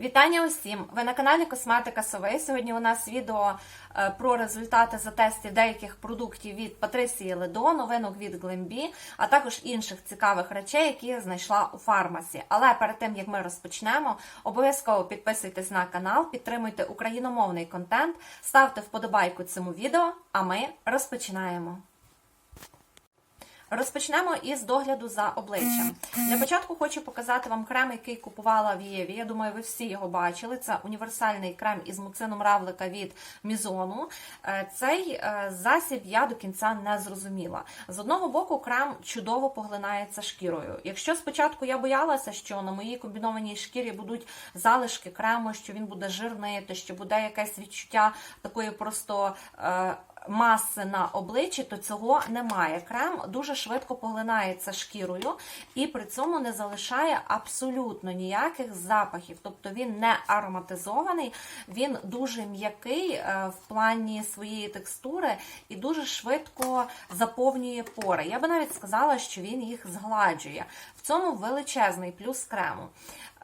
Вітання усім! Ви на каналі Косметика Сови. Сьогодні у нас відео е, про результати за тестів деяких продуктів від Патрисії Ледо, новинок від Глембі, а також інших цікавих речей, які я знайшла у фармасі. Але перед тим як ми розпочнемо, обов'язково підписуйтесь на канал, підтримуйте україномовний контент, ставте вподобайку цьому відео, а ми розпочинаємо. Розпочнемо із догляду за обличчям. Для початку хочу показати вам крем, який купувала в Єві. Я думаю, ви всі його бачили. Це універсальний крем із муцином равлика від Мізону. Е, Цей е, засіб я до кінця не зрозуміла. З одного боку, крем чудово поглинається шкірою. Якщо спочатку я боялася, що на моїй комбінованій шкірі будуть залишки крему, що він буде жирнити, що буде якесь відчуття такої просто. Маси на обличчі, то цього немає. Крем дуже швидко поглинається шкірою і при цьому не залишає абсолютно ніяких запахів. Тобто він не ароматизований, він дуже м'який е, в плані своєї текстури і дуже швидко заповнює пори. Я би навіть сказала, що він їх згладжує. В цьому величезний плюс крему.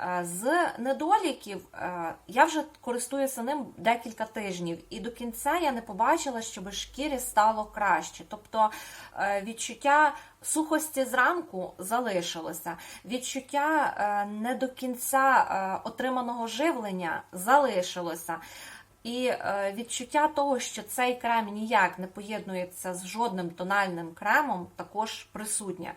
Е, З недоліків е, я вже користуюся ним декілька тижнів, і до кінця я не побачила, щоб шкірі стало краще. Тобто е, відчуття сухості зранку залишилося, відчуття не до кінця отриманого живлення залишилося. І відчуття того, що цей крем ніяк не поєднується з жодним тональним кремом, також присутнє.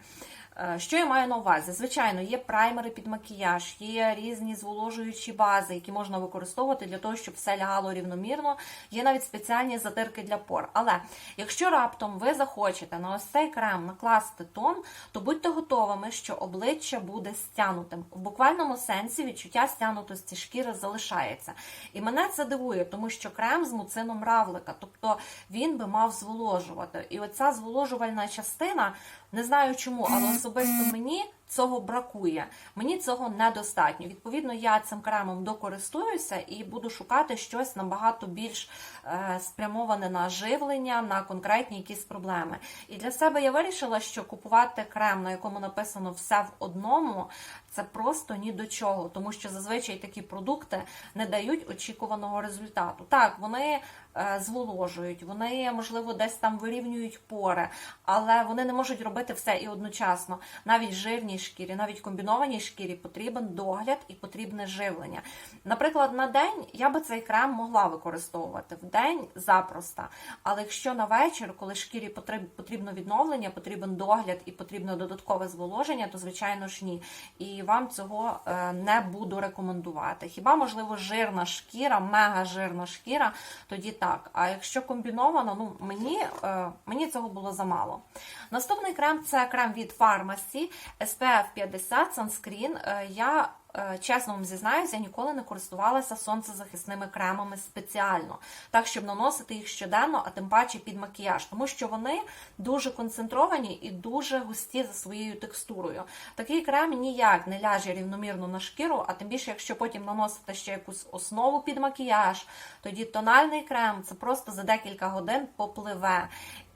Е, Що я маю на увазі? Звичайно, є праймери під макіяж, є різні зволожуючі бази, які можна використовувати для того, щоб все лягало рівномірно. Є навіть спеціальні затирки для пор. Але якщо раптом ви захочете на ось цей крем накласти тон, то будьте готовими, що обличчя буде стянутим. В буквальному сенсі відчуття стянутості шкіри залишається. І мене це дивує, тому що крем з муцином равлика, тобто він би мав зволожувати. І оця зволожувальна частина. Не знаю чому, але особисто мені цього бракує. Мені цього недостатньо. Відповідно, я цим кремом докористуюся і буду шукати щось набагато більш е, спрямоване на живлення, на конкретні якісь проблеми. І для себе я вирішила, що купувати крем, на якому написано все в одному, це просто ні до чого, тому що зазвичай такі продукти не дають очікуваного результату. Так, вони е, зволожують, вони, можливо, десь там вирівнюють пори, але вони не можуть робити все і одночасно. Навіть жирній шкірі, навіть комбінованій шкірі потрібен догляд і потрібне живлення. Наприклад, на день я би цей крем могла використовувати в день запросто. Але якщо на вечір, коли шкірі потрібно відновлення, потрібен догляд і потрібно додаткове зволоження, то звичайно ж ні. І вам цього е, не буду рекомендувати. Хіба можливо жирна шкіра, мега жирна шкіра, тоді так. А якщо комбіновано, ну мені, е, мені цього було замало. Наступний крем це крем від Pharmacy SPF 50 Sunscreen. Е, Я е, чесно вам зізнаюся, я ніколи не користувалася сонцезахисними кремами спеціально, так щоб наносити їх щоденно, а тим паче під макіяж, тому що вони дуже концентровані і дуже густі за своєю текстурою. Такий крем ніяк не ляже рівномірно на шкіру, а тим більше, якщо потім наносити ще якусь основу під макіяж, тоді тональний крем це просто за декілька годин попливе.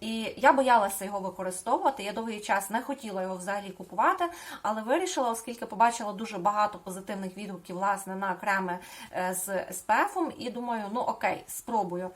І я боялася його використовувати. Я довгий час не хотіла його взагалі купувати, але вирішила, оскільки побачила дуже багато позитивних відгуків власне на креми е, з СПФ, і думаю, ну окей, спробую.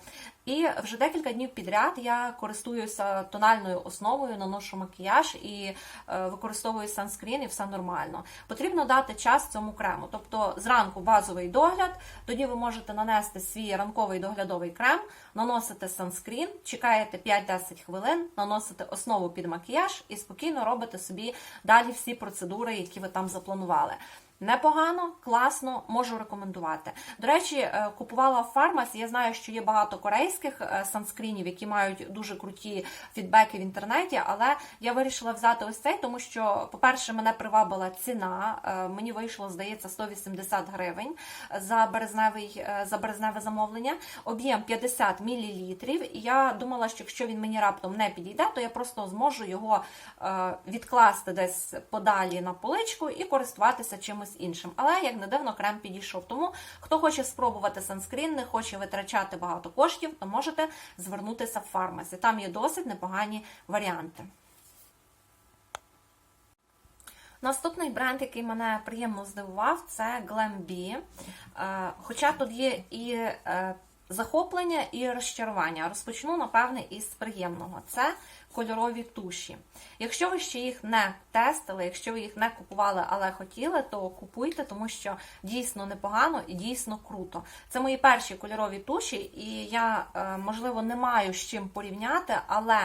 І вже декілька днів підряд я користуюся тональною основою, наношу макіяж і е, використовую санскрін, і все нормально. Потрібно дати час цьому крему. Тобто зранку базовий догляд, тоді ви можете нанести свій ранковий доглядовий крем, наносите санскрін, чекаєте 5-10 хвилин, наносите основу під макіяж і спокійно робите собі далі всі процедури, які ви там запланували. Непогано, класно, можу рекомендувати. До речі, е, купувала в фармасі. Я знаю, що є багато корейських е, санскрінів, які мають дуже круті фідбеки в інтернеті. Але я вирішила взяти ось цей, тому що, по-перше, мене привабила ціна. Е, Мені вийшло, здається, 180 гривень за березневий за березневе замовлення. Об'єм 50 мл. І я думала, що якщо він мені раптом не підійде, то я просто зможу його відкласти десь подалі на поличку і користуватися чимось іншим. Але як не дивно, крем підійшов. Тому хто хоче спробувати санскрін, не хоче витрачати багато коштів, то можете звернутися в фармасі. Там є досить непогані варіанти. Наступний бренд, який мене приємно здивував, це Glam.B. Е, Хоча тут є і е, захоплення, і розчарування. Розпочну, напевне, із приємного. Це кольорові туші. Якщо ви ще їх не тестили, якщо ви їх не купували, але хотіли, то купуйте, тому що дійсно непогано і дійсно круто. Це мої перші кольорові туші, і я, е, можливо, не маю з чим порівняти, але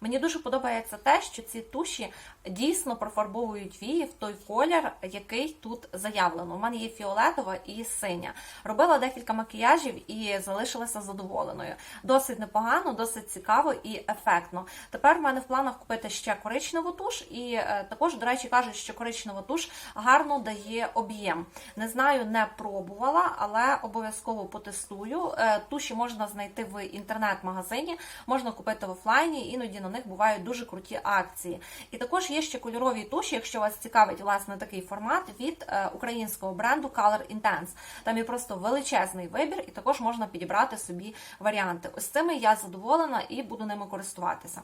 мені дуже подобається те, що ці туші дійсно профарбовують вії в той колір, який тут заявлено. У мене є фіолетова і синя. Робила декілька макіяжів і залишилася задоволеною. Досить непогано, досить цікаво і ефектно. Тепер в мене в планах купити ще коричневу туш, і е, також, до речі, кажуть, що коричнева туш гарно дає об'єм. Не знаю, не пробувала, але обов'язково потестую. Е, Туші можна знайти в інтернет-магазині, можна купити в офлайні, іноді на них бувають дуже круті акції. І також є ще кольорові туші, якщо вас цікавить власне такий формат від е, українського бренду Color Intense. Там є просто величезний вибір, і також можна підібрати собі варіанти. Ось цими я задоволена і буду ними користуватися.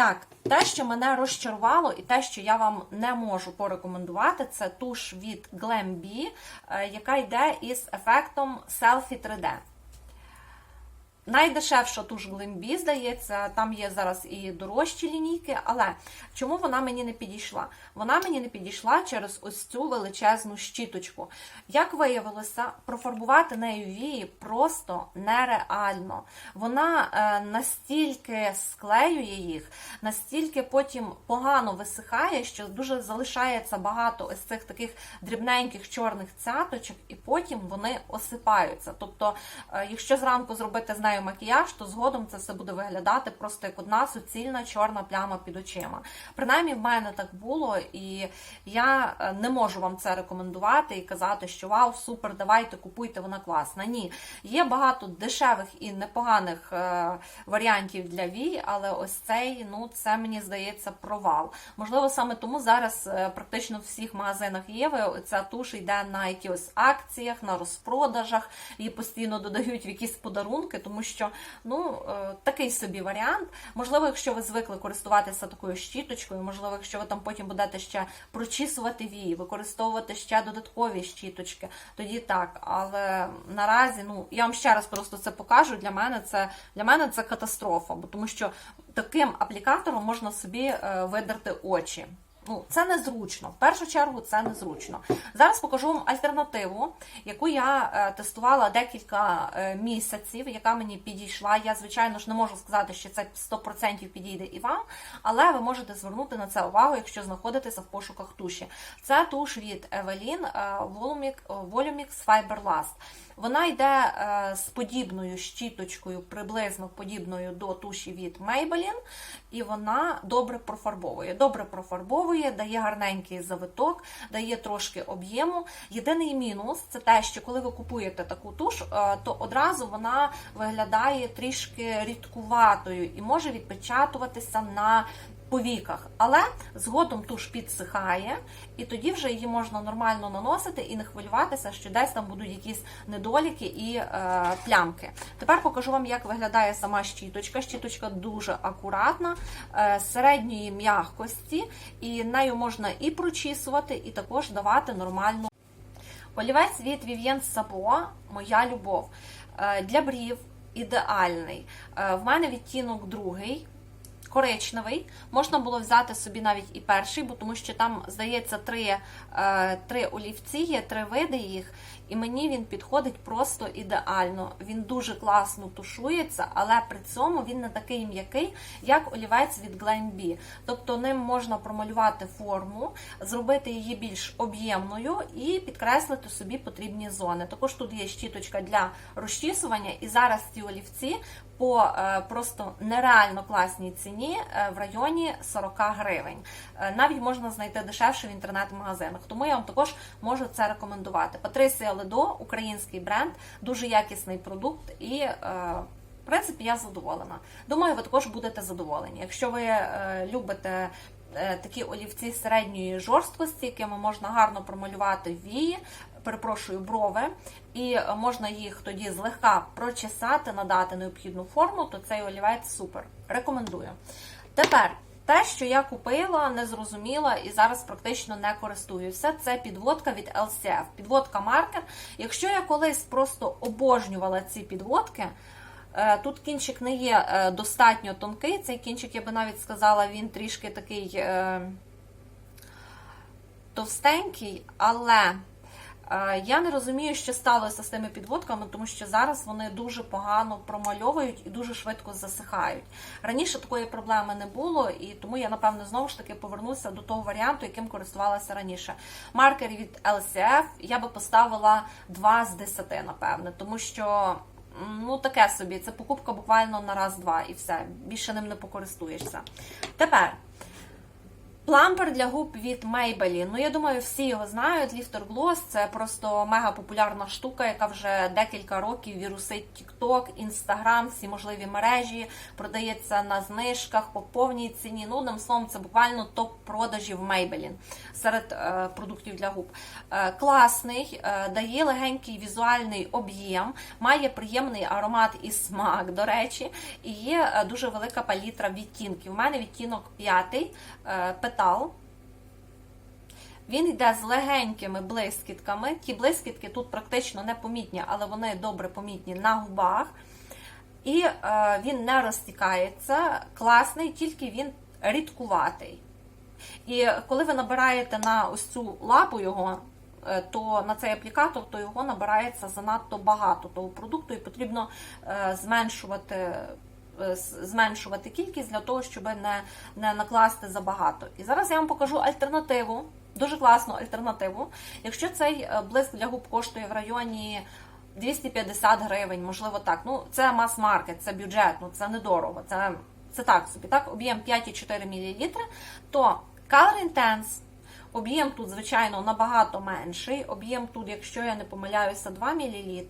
Так, те, що мене розчарувало, і те, що я вам не можу порекомендувати, це туш від Glam.B, B, яка йде із ефектом Selfie 3D. Найдешевша туш Glimby, здається, там є зараз і дорожчі лінійки, але чому вона мені не підійшла? Вона мені не підійшла через ось цю величезну щіточку. Як виявилося, профарбувати нею вії просто нереально. Вона е, настільки склеює їх, настільки потім погано висихає, що дуже залишається багато ось цих таких дрібненьких чорних цяточок, і потім вони осипаються. Тобто, е, якщо зранку зробити з нею макіяж, то згодом це все буде виглядати просто як одна суцільна чорна пляма під очима. Принаймні, в мене так було, і я е, не можу вам це рекомендувати і казати, що вау, супер, давайте купуйте, вона класна. Ні, є багато дешевих і непоганих е, варіантів для вій, але ось цей, ну це мені здається провал. Можливо, саме тому зараз е, практично в всіх магазинах Єви ця туш йде на якихось акціях, на розпродажах, її постійно додають в якісь подарунки, тому що ну е, такий собі варіант. Можливо, якщо ви звикли користуватися такою щіточкою, можливо, якщо ви там потім будете ще прочісувати вії, використовувати ще додаткові щіточки, тоді так. Але наразі, ну я вам ще раз просто це покажу. Для мене це для мене це катастрофа, бо тому що таким аплікатором можна собі е, видерти очі. Ну, це незручно. В першу чергу це незручно. Зараз покажу вам альтернативу, яку я е, тестувала декілька е, місяців, яка мені підійшла. Я, звичайно ж, не можу сказати, що це 100% підійде і вам, але ви можете звернути на це увагу, якщо знаходитеся в пошуках туші. Це туш від Evelyn е, Volumix, Fiber Last. Вона йде е, з подібною щіточкою, приблизно подібною до туші від Maybelline, і вона добре профарбовує. Добре профарбовує, дає гарненький завиток, дає трошки об'єму. Єдиний мінус це те, що коли ви купуєте таку туш, е, то одразу вона виглядає трішки рідкуватою і може відпечатуватися на повіках, але згодом туш підсихає, і тоді вже її можна нормально наносити і не хвилюватися, що десь там будуть якісь недоліки і е, плямки. Тепер покажу вам, як виглядає сама щіточка. Щіточка дуже акуратна, е, середньої м'якості, і нею можна і прочісувати, і також давати нормальну. Олівець від Vivien Sabo моя любов. Е, Для брів ідеальний. Е, В мене відтінок другий. Коричневий, можна було взяти собі навіть і перший, бо тому що там, здається, три, е, три олівці є, три види їх, і мені він підходить просто ідеально. Він дуже класно тушується, але при цьому він не такий м'який, як олівець від Glam.B. Тобто ним можна промалювати форму, зробити її більш об'ємною і підкреслити собі потрібні зони. Також тут є щіточка для розчісування, і зараз ці олівці по е, просто нереально класній ціні е, в районі 40 гривень. Е, Навіть можна знайти дешевше в інтернет-магазинах. Тому я вам також можу це рекомендувати. Патрисія Ледо, український бренд, дуже якісний продукт і. е, В принципі, я задоволена. Думаю, ви також будете задоволені. Якщо ви е, любите е, такі олівці середньої жорсткості, якими можна гарно промалювати вії, перепрошую, брови, і можна їх тоді злегка прочесати, надати необхідну форму, то цей олівець супер. Рекомендую. Тепер Те, що я купила, не зрозуміла і зараз практично не користуюся. Це підводка від LCF. Підводка маркер. Якщо я колись просто обожнювала ці підводки, е, тут кінчик не є е, достатньо тонкий. Цей кінчик, я би навіть сказала, він трішки такий е, товстенький, але. Е, Я не розумію, що сталося з тими підводками, тому що зараз вони дуже погано промальовують і дуже швидко засихають. Раніше такої проблеми не було, і тому я, напевно, знову ж таки повернуся до того варіанту, яким користувалася раніше. Маркер від LCF я би поставила 2 з 10, напевне, тому що. Ну, таке собі, це покупка буквально на раз-два і все. Більше ним не покористуєшся. Тепер Плампер для губ від Maybelline. Ну, я думаю, всі його знають. Lifter Gloss – це просто мега популярна штука, яка вже декілька років вірусить TikTok, Instagram, всі можливі мережі, продається на знижках по повній ціні. Ну, одним словом, це буквально топ продажів Maybelline серед е, продуктів для губ. Е, класний, е, дає легенький візуальний об'єм, має приємний аромат і смак, до речі, і є е, дуже велика палітра відтінків. У мене відтінок п'ятий петал. Він йде з легенькими блискітками. Ті блискітки тут практично непомітні, але вони добре помітні на губах. І е, він не розтікається, класний, тільки він рідкуватий. І коли ви набираєте на ось цю лапу його, е, то на цей аплікатор, то його набирається занадто багато того продукту, і потрібно е, зменшувати. Е, Зменшувати кількість для того, щоб не, не накласти забагато. І зараз я вам покажу альтернативу, дуже класну альтернативу. Якщо цей е, блиск для губ коштує в районі 250 гривень, можливо так. Ну, це мас-маркет, це бюджет, ну це недорого. Це, це так собі, так? Об'єм 5,4 мл, то Color Intense. Об'єм тут, звичайно, набагато менший. Об'єм тут, якщо я не помиляюся, 2 мл.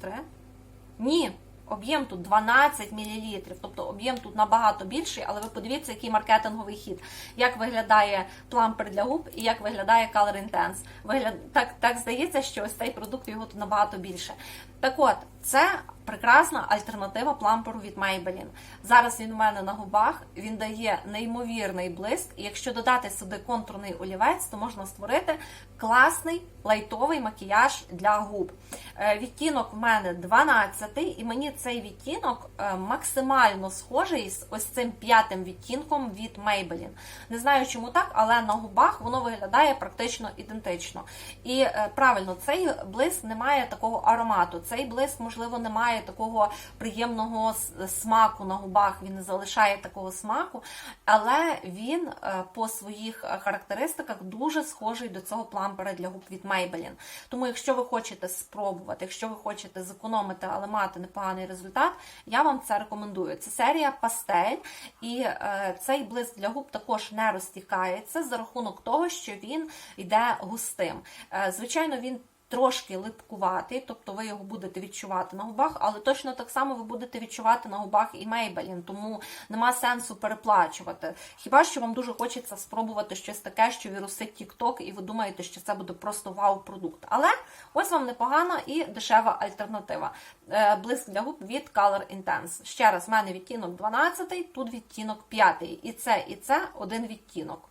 Ні, об'єм тут 12 мл, тобто об'єм тут набагато більший, але ви подивіться, який маркетинговий хід. Як виглядає плампер для губ і як виглядає Color Intense. Вигляд... Так, так здається, що ось цей продукт його тут набагато більше. Так от, це прекрасна альтернатива пламперу від Maybelline. Зараз він у мене на губах, він дає неймовірний блиск, і якщо додати сюди контурний олівець, то можна створити класний лайтовий макіяж для губ. Е, Відтінок в мене 12, і мені цей відтінок е, максимально схожий з ось цим п'ятим відтінком від Maybelline. Не знаю, чому так, але на губах воно виглядає практично ідентично. І е, правильно, цей блиск не має такого аромату. Цей блиск, можливо, не має такого приємного смаку на губах, він не залишає такого смаку, але він е, по своїх характеристиках дуже схожий до цього плампера для губ від Maybelline. Тому, якщо ви хочете спробувати, якщо ви хочете зекономити, але мати непоганий результат, я вам це рекомендую. Це серія пастель, і е, цей блиск для губ також не розтікається за рахунок того, що він йде густим. Е, звичайно, він трошки липкуватий, тобто ви його будете відчувати на губах, але точно так само ви будете відчувати на губах і Maybelline, тому нема сенсу переплачувати. Хіба що вам дуже хочеться спробувати щось таке, що вірусить TikTok, і ви думаєте, що це буде просто вау-продукт. Але ось вам непогана і дешева альтернатива. Е, Блиск для губ від Color Intense. Ще раз, в мене відтінок 12, тут відтінок 5. І це, і це один відтінок.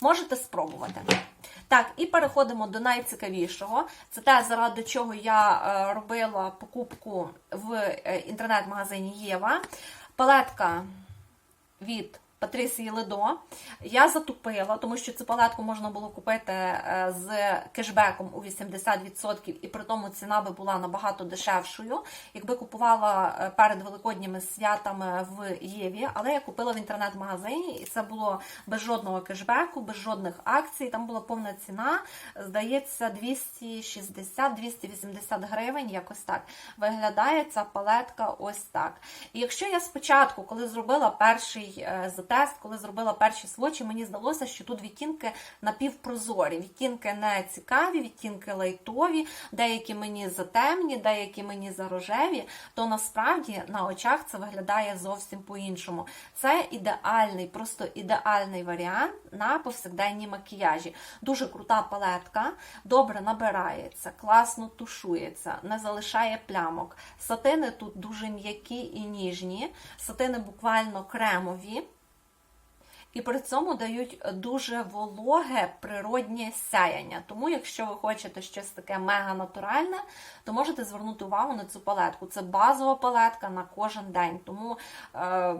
Можете спробувати. Так, і переходимо до найцікавішого. Це те, заради чого я е, робила покупку в е, інтернет-магазині Єва. Палетка від Патрісії Ледо. Я затупила, тому що цю палетку можна було купити е, з кешбеком у 80%, і при тому ціна би була набагато дешевшою, якби купувала е, перед великодніми святами в Єві. Але я купила в інтернет-магазині, і це було без жодного кешбеку, без жодних акцій. Там була повна ціна, здається, 260-280 гривень. Якось так виглядає ця палетка ось так. І якщо я спочатку, коли зробила перший е, затест, коли зробила перші свочі, мені здалося, що тут відтінки напівпрозорі. Відтінки не цікаві, відтінки лайтові, деякі мені затемні, деякі мені зарожеві, то насправді на очах це виглядає зовсім по-іншому. Це ідеальний, просто ідеальний варіант на повсякденні макіяжі. Дуже крута палетка, добре набирається, класно тушується, не залишає плямок. Сатини тут дуже м'які і ніжні, сатини буквально кремові. І при цьому дають дуже вологе природнє сяяння. Тому, якщо ви хочете щось таке мега натуральне, то можете звернути увагу на цю палетку. Це базова палетка на кожен день. Тому е,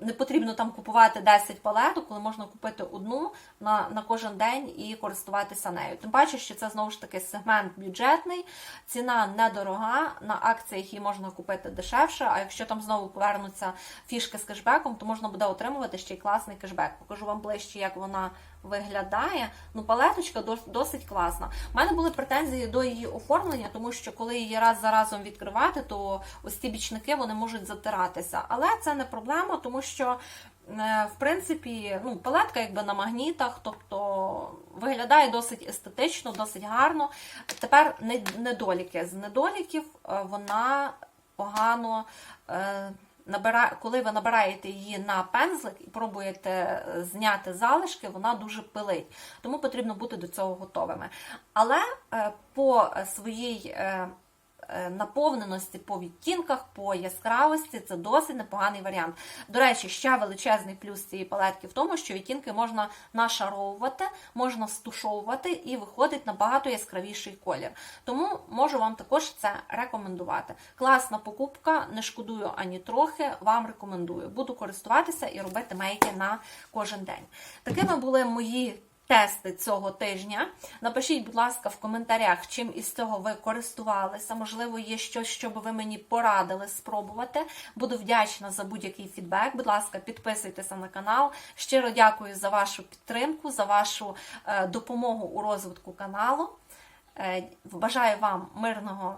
не потрібно там купувати 10 палеток, коли можна купити одну на, на кожен день і користуватися нею. Тим паче, що це знову ж таки сегмент бюджетний, ціна недорога, на акціях її можна купити дешевше. А якщо там знову повернуться фішки з кешбеком, то можна буде отримувати ще й класний кешбек. Покажу вам ближче, як вона виглядає. Ну, палеточка досить класна. У мене були претензії до її оформлення, тому що коли її раз за разом відкривати, то ось ці бічники вони можуть затиратися. Але це не проблема, тому що. е, В принципі, ну, палетка якби на магнітах, тобто виглядає досить естетично, досить гарно. Тепер недоліки. З недоліків е, вона погано е, набира... коли ви набираєте її на пензлик і пробуєте е, зняти залишки, вона дуже пилить. Тому потрібно бути до цього готовими. Але е, по своїй е, наповненості по відтінках, по яскравості це досить непоганий варіант. До речі, ще величезний плюс цієї палетки в тому, що відтінки можна нашаровувати, можна стушовувати і виходить набагато яскравіший колір. Тому можу вам також це рекомендувати. Класна покупка, не шкодую ані трохи, вам рекомендую. Буду користуватися і робити мейки на кожен день. Такими були мої тести цього тижня. Напишіть, будь ласка, в коментарях, чим із цього ви користувалися. Можливо, є щось, що би ви мені порадили спробувати. Буду вдячна за будь-який фідбек. Будь ласка, підписуйтеся на канал. Щиро дякую за вашу підтримку, за вашу е, допомогу у розвитку каналу. Е, Бажаю вам мирного